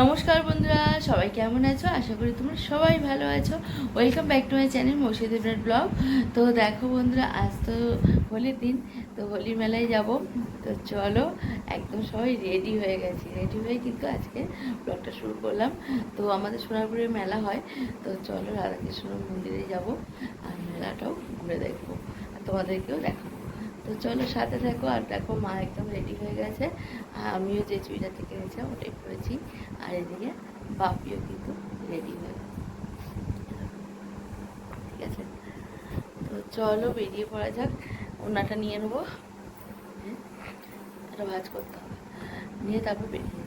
নমস্কার বন্ধুরা, সবাই কেমন আছো? আশা করি তোমরা সবাই ভালো আছো। Welcome back to my channel Murshidabad blog তো দেখো বন্ধুরা, আজ তো হোলির দিন, তো হোলি মেলায় যাব। তো চলো, একদম সবাই রেডি হয়ে গেছি। রেডি হয়ে কিন্তু আজকে ব্লগটা শুরু করলাম। তো আমাদের সোনারপুরে মেলা হয়। তো চলো রাধাকৃষ্ণ মন্দিরে যাব, আর মেলাটাও ঘুরে দেখব। আর তোমাদেরকেও দেখাবো। তো চলো সাথে থাকো আর দেখো মা একদম রেডি হয়ে গেছে। আর আমিও যে চুইটা থেকে কিনেছিলাম ওটাই পরেছি। আর এদিকে বাপিও কিন্তু রেডি হয়ে গেছে। ঠিক আছে? তো চলো বেরিয়ে পড়া যাক। ওনাটা নিয়ে নেব। হ্যাঁ, এটা ভাজ করতে হবে। নিয়ে তারপর বেরিয়ে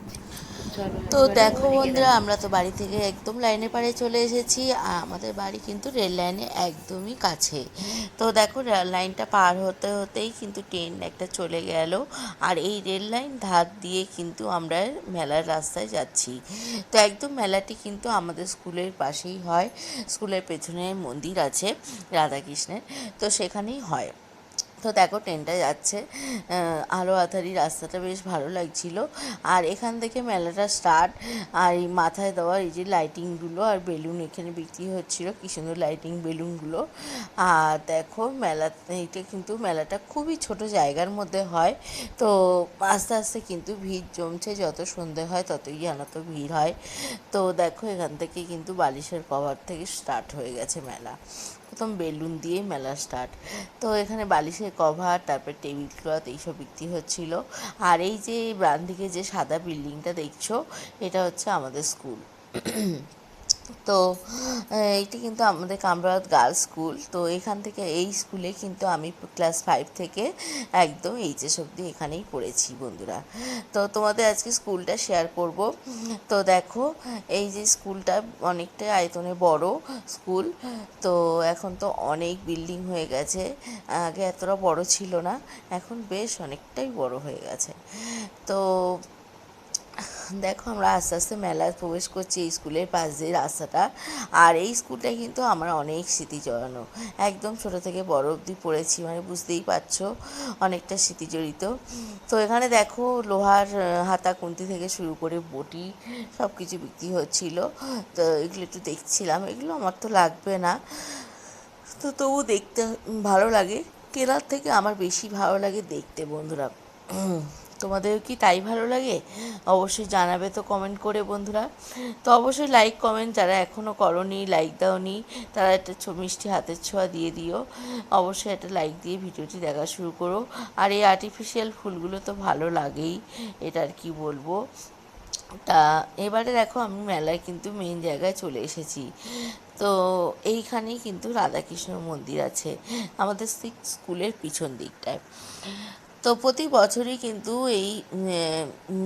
তো দেখো বন্ধুরা, আমরা তো বাড়ি থেকে একদম লাইনে পাড়ে চলে এসেছি। আমাদের বাড়ি কিন্তু রেল লাইনে একদমই কাছে। তো দেখো লাইনটা পার হতে হতেই কিন্তু ট্রেন একটা চলে গেল। আর এই রেল লাইন ধার দিয়ে কিন্তু আমরা মেলার রাস্তায় যাচ্ছি। তো একদম মেলাটি কিন্তু আমাদের স্কুলের পাশেই হয়। স্কুলের পেছনে মন্দির আছে, রাধাকৃষ্ণের। তো সেখানেই হয়। তো দেখো ট্রেনটা যাচ্ছে। আলো আধারি রাস্তাটা বেশ ভালো লাগছিল। আর এখান থেকে মেলাটা স্টার্ট আর এই মাথায় দেওয়া এই যে লাইটিংগুলো আর বেলুন এখানে বিক্রি হচ্ছিল। কি সুন্দর লাইটিং বেলুনগুলো আর দেখো মেলা, এইটা কিন্তু মেলাটা খুবই ছোট জায়গার মধ্যে হয়। তো আস্তে আস্তে কিন্তু ভিড় জমছে। যত সন্ধে হয় ততই যেন তো ভিড় হয়। তো দেখো এখান থেকে কিন্তু বালিশের কভার থেকে স্টার্ট হয়ে গেছে মেলা। প্রথম বেলুন দিয়ে মেলা স্টার্ট তো এখানে বালিশের কভার তারপর টেবিল ক্লথ এইসব বিক্রি হচ্ছিল। আর এই যে ডান দিকে যে সাদা বিল্ডিংটা দেখছ, এটা হচ্ছে আমাদের স্কুল তো এইটি কিন্তু আমাদের কামরাত গার্লস স্কুল। তো এখান থেকে এই স্কুলে কিন্তু আমি ক্লাস ফাইভ থেকে একদম এইচএস অবধি এখানেই পড়েছি, বন্ধুরা। তো তোমাদের আজকে স্কুলটা শেয়ার করব। তো দেখো, এই যে স্কুলটা অনেকটা আয়তনে বড় স্কুল। তো এখন তো অনেক বিল্ডিং হয়ে গেছে। আগে এতটা বড় ছিল না, এখন বেশ অনেকটাই বড় হয়ে গেছে। তো দেখো আমরা আস্তে আস্তে মেলায় প্রবেশ করছি এই স্কুলের পাশ দিয়ে রাস্তাটা। আর এই স্কুলটা কিন্তু আমার অনেক স্মৃতি জড়ানো। একদম ছোট থেকে বড় অবধি পড়েছি মানে বুঝতেই পারছ অনেকটা স্মৃতি জড়িত। তো এখানে দেখো লোহার হাতা কুন্তি থেকে শুরু করে বটি সব কিছু বিক্রি হচ্ছিল। তো এগুলো একটু দেখছিলাম, এগুলো আমার তো লাগবে না। তো তবু দেখতে ভালো লাগে। কেনার থেকে আমার বেশি ভালো লাগে দেখতে বন্ধুরা। তোমাদের কি তাই ভালো লাগে? অবশ্যই জানাবে তো কমেন্ট করে বন্ধুরা। তো অবশ্যই লাইক কমেন্ট যারা এখনও করনি লাইক দাওনি, তারা একটা মিষ্টি হাতের ছোঁয়া দিয়ে দিও। অবশ্যই একটা লাইক দিয়ে ভিডিওটি দেখা শুরু করো। আর এই আর্টিফিশিয়াল ফুলগুলো তো ভালো লাগেই, এটা আর কি বলব। তা এবারে দেখো আমি মেলায় কিন্তু মেন জায়গায় চলে এসেছি। তো এইখানেই কিন্তু রাধাকৃষ্ণ মন্দির আছে। আমাদের স্কুলের পিছন দিকটায়। তো প্রতি বছরই কিন্তু এই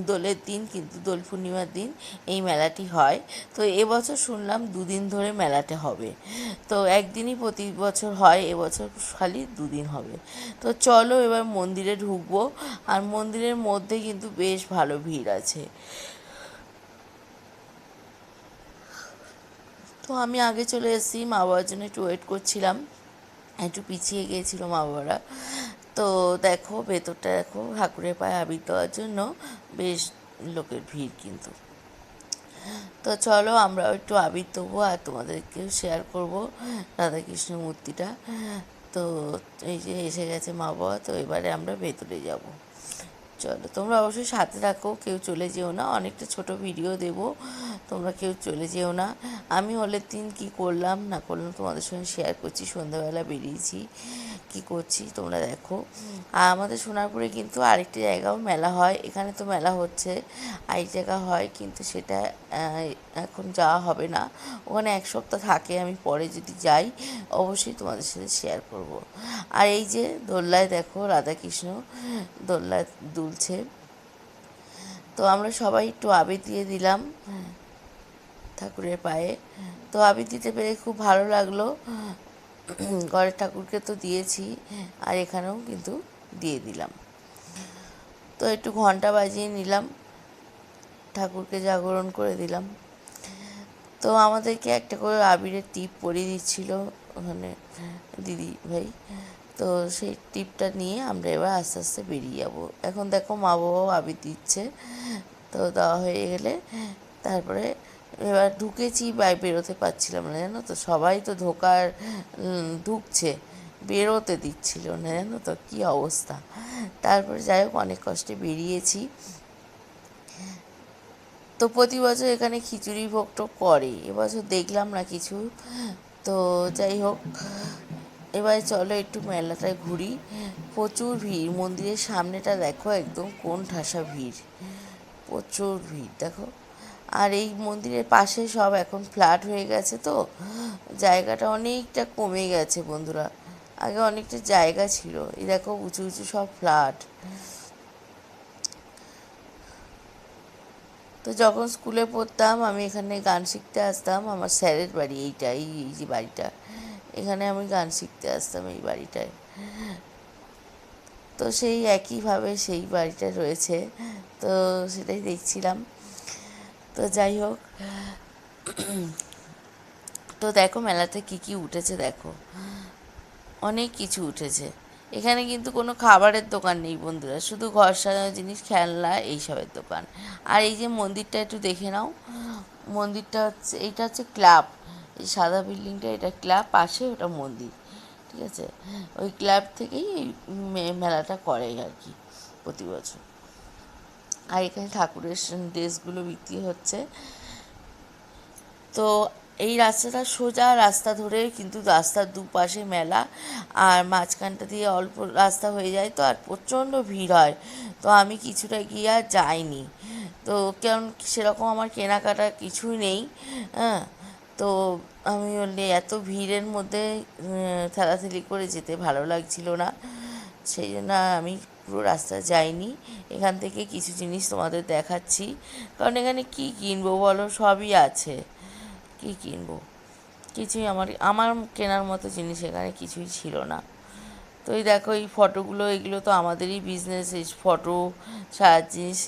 দোলের দিন, কিন্তু দোল পূর্ণিমার দিন এই মেলাটি হয়। তো এবছর শুনলাম দুদিন ধরে মেলাটা হবে। তো একদিনই প্রতি বছর হয়, এবছর খালি দুদিন হবে। তো চলো এবার মন্দিরে ঢুকবো, আর মন্দিরের মধ্যে কিন্তু বেশ ভালো ভিড় আছে। তো আমি আগে চলে এসেছি, মা বাবার জন্য একটু ওয়েট করছিলাম। একটু পিছিয়ে গিয়েছিল মা বাবারা। তো দেখো, ভেতরটা দেখো, ঠাকুরের পায়ে আবির দেওয়ার জন্য বেশ লোকের ভিড় কিন্তু। তো চলো আমরা একটু আবির দেবো আর তোমাদেরকেও শেয়ার করব রাধাকৃষ্ণ মূর্তিটা। তো এই যে এসে গেছে মা বাবা, তো এবারে আমরা ভেতরে যাব। চলো, তোমরা অবশ্যই সাথে রাখো কেউ চলে যেও না, অনেকটা ছোট ভিডিও দেব, তোমরা কেউ চলে যেও না। আমি হলের দিন কি করলাম, না করলাম তোমাদের সঙ্গে শেয়ার করছি, সন্ধ্যাবেলা বেরিয়েছি, কি করছি তোমরা দেখো। আর আমাদের সোনারপুরে কিন্তু আরেকটি জায়গাও মেলা হয়, এখানে তো মেলা হচ্ছে, আরেক জায়গা হয়, কিন্তু সেটা এখন যাওয়া হবে না। ওখানে এক সপ্তাহ থাকে, আমি পরে যদি যাই, অবশ্যই তোমাদের সাথে শেয়ার করব। আর এই যে দোল্লায় দেখো রাধাকৃষ্ণ, দোল্লায় দুলছে তো আমরা সবাই একটু আবির দিয়ে দিলাম। ঠাকুরের পায়ে। তো আবির দিতে পেরে খুব ভালো লাগল। ঘরের ঠাকুরকে তো দিয়েছি। আর এখানেও কিন্তু দিয়ে দিলাম। তো একটু ঘণ্টা বাজিয়ে নিলাম। ঠাকুরকে জাগরণ করে দিলাম। তো আমাদেরকে একটা করে আবিরের টিপ পরিয়ে দিচ্ছিল ওখানে দিদি ভাই। তো সেই টিপটা নিয়ে আমরা এবার আস্তে আস্তে বেরিয়ে যাব। এখন দেখো মা বাবাও আবির দিচ্ছে তো দেওয়া হয়ে গেলে তারপরে এবার ঢুকেছি বা বেরোতে পারছিলাম না জানো তো? সবাই তো উম, ঢুকছে বেরোতে দিচ্ছিল না জানো তো? কী অবস্থা? তারপরে যাই হোক অনেক কষ্টে বেরিয়েছি। তো প্রতি বছর এখানে খিচুড়ি ভোগ করে এবছর দেখলাম না কিছু। তো যাই হোক এবার চলো একটু মেলাটায় ঘুরি। প্রচুর ভিড়। মন্দিরের সামনেটা দেখো, একদম কোন ঠাসা ভিড়। প্রচুর ভিড়, দেখো। আর এই মন্দিরের পাশে সব এখন ফ্ল্যাট হয়ে গেছে তো। জায়গাটা অনেকটা কমে গেছে বন্ধুরা। আগে অনেকটা জায়গা ছিল। এই দেখো, উঁচু উঁচু সব ফ্ল্যাট। তো যখন স্কুলে পড়তাম, আমি এখানে গান শিখতে আসতাম। আমার স্যারের বাড়ি, এইটা, এই যে বাড়িটা। এখানে আমি গান শিখতে আসতাম এই বাড়িটায়। তো সেই একইভাবে সেই বাড়িটা রয়েছে। তো সেটাই দেখছিলাম। তো যাই হোক। তো দেখো মেলাতে কি কি উঠেছে দেখো। অনেক কিছু উঠেছে। এখানে কিন্তু কোনো খাবারের দোকান নেই বন্ধুরা। শুধু ঘর সাজানোর জিনিস, খেলনা, এইসবের দোকান। আর এই যে মন্দিরটা একটু দেখে নাও। মন্দিরটা হচ্ছে, এইটা হচ্ছে ক্লাব। এই সাদা বিল্ডিংটা, এটা ক্লাব পাশে ওটা মন্দির, ঠিক আছে? ওই ক্লাব থেকেই এই মেলাটা করে আর কি প্রতি বছর। আর এখানে ঠাকুরের ড্রেসগুলো বিক্রি হচ্ছে। তো এই রাস্তাটা সোজা রাস্তা ধরে, কিন্তু রাস্তার দুপাশে মেলা, আর মাঝখানটা দিয়ে অল্প রাস্তা হয়ে যায়, তো আর প্রচণ্ড ভিড় হয়। তো আমি কিছুটা গিয়ে আর যাইনি। তো কারণ সেরকম আমার কেনাকাটা কিছুই নেই হ্যাঁ? তো আমি বললি, এত ভিড়ের মধ্যে ঠেলাঠেলি করে যেতে ভালো লাগছিল না। সেই জন্য আমি পুরো রাস্তা যাইনি। এখান থেকে কিছু জিনিস তোমাদের দেখাচ্ছি। কারণ এখানে কি কিনবো বলো? সবই আছে। কি কিনবো? কিছুই আমার আমার কেনার মতো জিনিস এখানে কিছুই ছিল না। তো এই দেখো, এই ফটোগুলো, এগুলো তো আমাদেরই বিজনেস এই ফটো, সাজ জিনিস।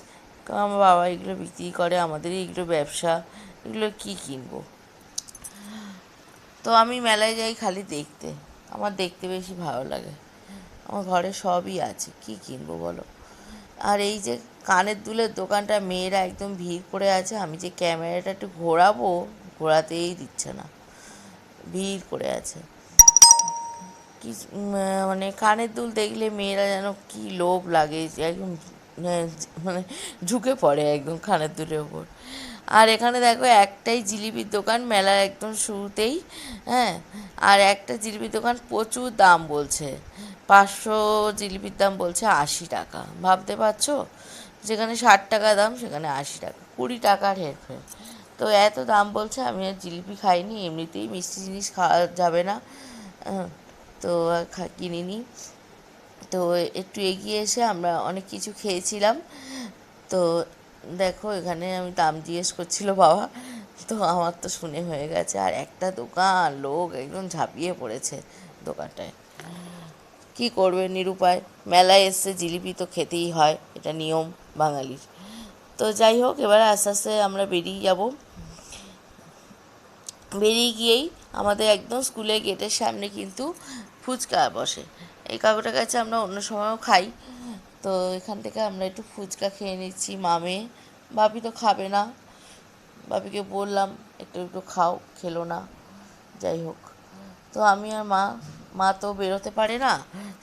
আমার বাবা এগুলো বিক্রি করে, আমাদেরই এগুলো ব্যবসা। এগুলো কি কিনবো? তো আমি মেলায় যাই খালি দেখতে। আমার দেখতে বেশি ভালো লাগে। আমার ঘরে সবই আছে। কি কিনবো বলো? আর এই যে কানের দুলের দোকানটা মেয়েরা একদম ভিড় করে আছে, আমি যে ক্যামেরাটা একটু ঘোরাবো, ঘোরাতেই দিচ্ছে না। ভিড় করে আছে। কি মানে কানের দুল দেখলে মেয়েরা যেন কি লোভ লাগে, একদম মানে ঝুঁকে পড়ে একদম খানের দুলের ওপর আর এখানে দেখো একটাই জিলিপির দোকান মেলার একদম শুরুতেই হ্যাঁ? আর একটা জিলিপির দোকান প্রচুর দাম বলছে। পাঁচশো জিলিপির দাম বলছে আশি টাকা। ভাবতে পারছ? যেখানে ষাট টাকা দাম সেখানে আশি টাকা। কুড়ি টাকার হেরফের তো এত দাম বলছে আমি আর জিলিপি খাইনি এমনিতেই মিষ্টি জিনিস খাওয়া যাবে না। হ্যাঁ, তো কিনিনি। তো একটু এগিয়ে এসে আমরা অনেক কিছু খেয়েছিলাম। তো দেখো এখানে আমি দাম জিজ্ঞেস করছিল, বাবা। তো আমার তো শুনে হয়ে গেছে, আর একটা দোকান, লোক একদম ঝাঁপিয়ে পড়েছে দোকানটায়। কি করবে নিরুপায়? মেলায় এসছে জিলিপি তো খেতেই হয়, এটা নিয়ম বাঙালির। তো যাই হোক, এবারে আস্তে আস্তে আমরা বেরিয়ে যাব। বেরিয়ে গিয়েই আমাদের একদম স্কুলের গেটের সামনে কিন্তু ফুচকা বসে। এই কাকুটার কাছে আমরা অন্য সময়ও খাই। তো এখান থেকে আমরা একটু ফুচকা খেয়ে নিচ্ছি, মামে। বাপি তো খাবে না। বাপিকে বললাম, একটু একটু খাও, খেলো না। যাই হোক। তো আমি আর মা মা তো বেরোতে পারে না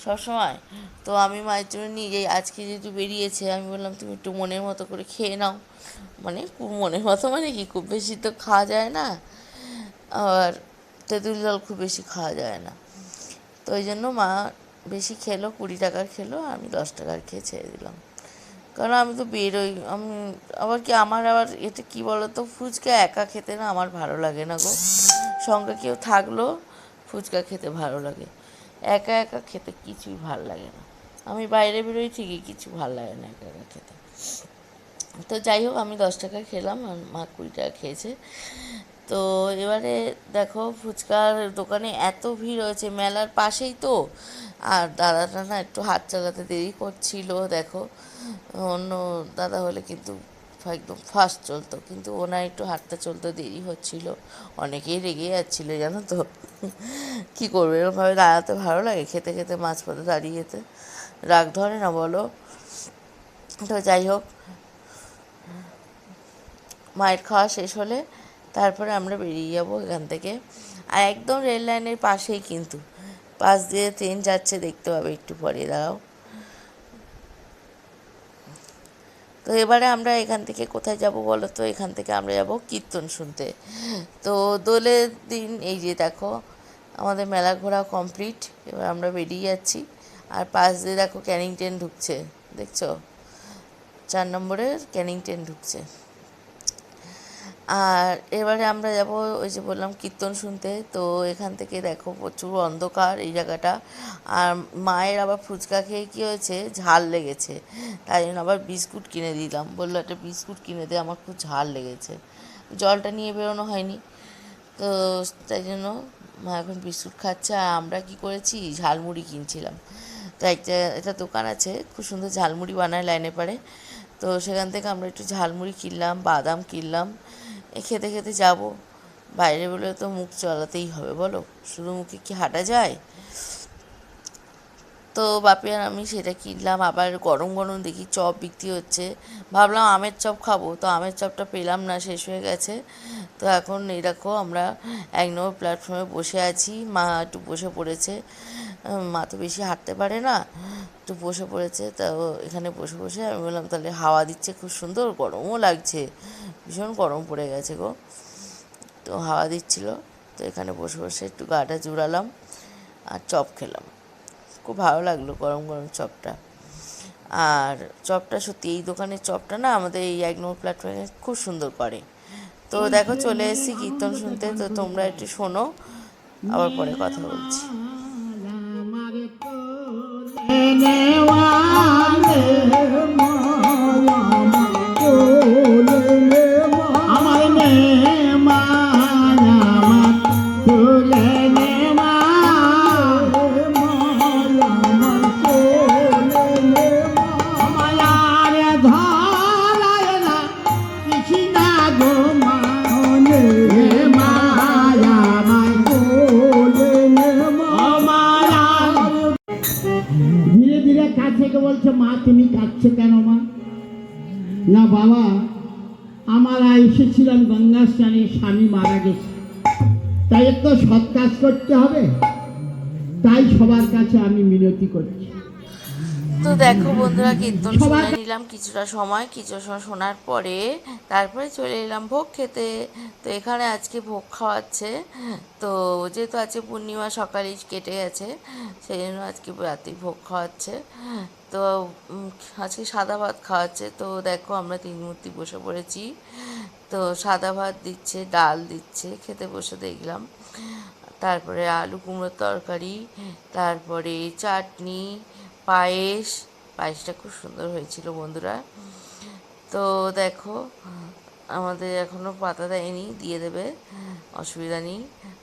সব সময়। তো আমি মায়ের জন্য নিজেই আজকে যেহেতু বেরিয়েছে, আমি বললাম, তুমি একটু মনের মতো করে খেয়ে নাও। মানে খুব মনের মতো মানে কি, খুব বেশি তো খাওয়া যায় না। আর তেঁতুল জল খুব বেশি খাওয়া যায় না। তো ওই জন্য মা বেশি খেলো, কুড়ি টাকার খেলো, আমি দশ টাকার খেয়ে ছেড়ে দিলাম। কারণ আমি তো বেরোই, আমি, আবার কি আমার আবার এটা কি বলতো, ফুচকা একা খেতে না আমার ভালো লাগে না গো। সঙ্গে কেউ থাকল, ফুচকা খেতে ভালো লাগে। একা একা খেতে কিছুই ভালো লাগে না। আমি বাইরে বেরোই ঠিকই কিছু ভালো লাগে না একা একা খেতে। তো যাই হোক, আমি দশ টাকা খেলাম, আর মা কুড়ি টাকা খেয়েছে। তো এবারে দেখো ফুচকার দোকানে এত ভিড় হয়েছে, মেলার পাশেই তো। আর দাদাটা না একটু হাত চালাতে দেরি করছিল, দেখো। অন্য দাদা হলে কিন্তু একদম ফাস্ট চলতো, কিন্তু ওনার একটু হাঁটতে চলতে দেরি হচ্ছিল। অনেকেই রেগে যাচ্ছিল, জানো তো। কী করবে? এরকমভাবে দাঁড়াতে ভালো লাগে, খেতে খেতে মাঝপথে দাঁড়িয়ে যেতে। রাগ ধরে না, বলো। তো যাই হোক, মায়ের খাওয়া শেষ হলে তারপরে আমরা বেরিয়ে যাব এখান থেকে। আর একদম রেল লাইনের পাশেই কিন্তু। পাশ দিয়ে ট্রেন যাচ্ছে, দেখতে পাবে একটু পরে দাও তো এবারে আমরা এখান থেকে কোথায় যাব বলো তো? এখান থেকে আমরা যাব কীর্তন শুনতে। তো দোলের দিন, এই যে দেখো, আমাদের মেলা ঘোরা কমপ্লিট এবার আমরা বেরিয়ে যাচ্ছি। আর পাশ দিয়ে দেখো ক্যানিং ট্রেন ঢুকছে, দেখছ? চার নম্বরের ক্যানিং ট্রেন ঢুকছে। আর এবারে আমরা যাব ওই যে বললাম কীর্তন শুনতে। তো এখান থেকে দেখো প্রচুর অন্ধকার এই জায়গাটা। আর মায়ের আবার ফুচকা খেয়ে কী হয়েছে? ঝাল লেগেছে। তাই জন্য আবার বিস্কুট কিনে দিলাম। বলল, একটা বিস্কুট কিনে দে, আমার খুব ঝাল লেগেছে। জলটা নিয়ে বেরোনো হয়নি। তো তাই জন্য মা এখন বিস্কুট খাচ্ছে। আর আমরা কি করেছি? ঝালমুড়ি কিনছিলাম। তো একটা একটা দোকান আছে, খুব সুন্দর ঝালমুড়ি বানায় লাইনে পারে তো সেখান থেকে আমরা একটু ঝালমুড়ি কিনলাম, বাদাম কিনলাম। খেতে খেতে যাব। বাইরে বলে তো মুখ চলাতেই হবে, বলো? শুধু মুখে কি হাঁটা যায়? তো বাপি আর আমি সেটা কিনলাম, আবার গরম গরম দেখি চপ বিক্রি হচ্ছে। ভাবলাম আমের চপ খাব, তো আমের চপটা পেলাম না, শেষ হয়ে গেছে। তো এখন দেখো আমরা এক নম্বর প্ল্যাটফর্মে বসে আছি, মা একটু বসে পড়েছে। মা তো বেশি হাঁটতে পারে না, একটু বসে পড়েছে, তো এখানে বসে বসে আমি বললাম, তাহলে হাওয়া দিচ্ছে, খুব সুন্দর, গরমও লাগছে। ভীষণ গরম পড়ে গেছে গো। তো হাওয়া দিচ্ছিল, তো এখানে বসে বসে একটু গাটা জুড়ালাম আর চপ খেলাম। খুব ভালো লাগল গরম গরম চপটা। আর চপটা সত্যি এই দোকানের চপটা না আমাদের এই এক নম্বর প্ল্যাটফর্মে খুব সুন্দর করে। তো দেখো চলে এসেছি কীর্তন শুনতে, তো তোমরা একটু শোনো, আবার পরে কথা বলছি। কাঁদছো কেন মা? না বাবা, আমরা এসেছিলাম গঙ্গা স্নানে স্বামী মারা গেছে। তাই একটু সৎ কাজ করতে হবে। তাই সবার কাছে আমি মিনতি করছি। তো দেখো বন্ধুরা, কীর্তন শুনে নিলাম কিছুটা সময়, কিছু সময় শোনার পরে তারপরে চলে এলাম ভোগ খেতে। তো এখানে আজকে ভোগ খাওয়াচ্ছে। তো যেহেতু আজকে পূর্ণিমা, সকালেই কেটে গেছে, সেই জন্য আজকে রাতে ভোগ খাওয়াচ্ছে। তো আজকে সাদা ভাত খাওয়াচ্ছে। তো দেখো আমরা তিন মূর্তি বসে পড়েছি। তো সাদা ভাত দিচ্ছে, ডাল দিচ্ছে, খেতে বসে দেখলাম। তারপরে আলু কুমড়োর তরকারি, তারপরে চাটনি পায়েস, পায়েসটা খুব সুন্দর হয়েছিল বন্ধুরা। তো দেখো, আমাদের এখনও পাতা দেয়নি, দিয়ে দেবে, অসুবিধা নেই।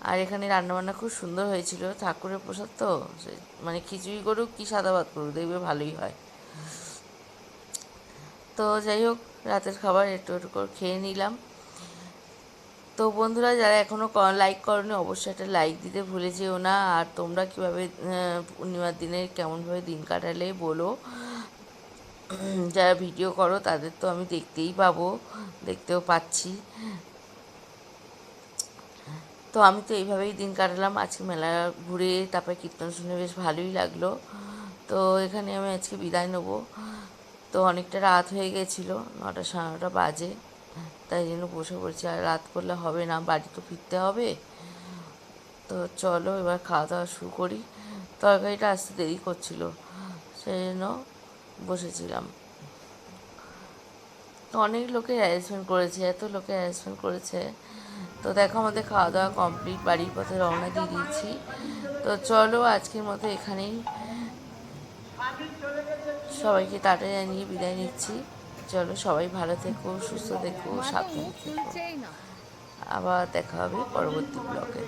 আর এখানে রান্নাবান্না খুব সুন্দর হয়েছিল, ঠাকুরের প্রসাদ তো মানে খিচুড়ি করুক কি সাদা ভাত করুক দেখবে ভালোই হয়। তো যাই হোক, রাতের খাবার একটু একটু করে খেয়ে নিলাম। তো বন্ধুরা, যারা এখনও লাইক করনি, অবশ্যই একটা লাইক দিতে ভুলে যেও না। আর তোমরা কীভাবে পূর্ণিমার দিনে কেমনভাবে দিন কাটালে বলো। যারা ভিডিও করো, তাদের তো আমি দেখতেই পাবো, দেখতেও পাচ্ছি। তো আমি তো এইভাবেই দিন কাটালাম। আজকে মেলা ঘুরে তারপরে কীর্তন শুনে বেশ ভালোই লাগল। তো এখানে আমি আজকে বিদায় নেব। তো অনেকটা রাত হয়ে গেছিল, নটা সাড়ে নটা বাজে। তাই জন্য বসে পড়ছি। আর রাত করলে হবে না, বাড়ি তো ফিরতে হবে। তো চলো এবার খাওয়া দাওয়া শুরু করি। তরকারিটা আসতে দেরি করছিল, সেই জন্য বসেছিলাম। অনেক লোকে অ্যারেঞ্জমেন্ট করেছে, এত লোকে অ্যারেঞ্জমেন্ট করেছে। তো দেখো আমাদের খাওয়া দাওয়া কমপ্লিট বাড়ির পথে রওনা দিয়ে দিয়েছি। তো চলো আজকের মতো এখানেই। সবাইকে টাটা জানিয়ে বিদায় নিচ্ছি। চলো সবাই ভালো থেকো সুস্থ থেকো সাবধানে থেকো। আবার দেখা হবে পরবর্তী ব্লগে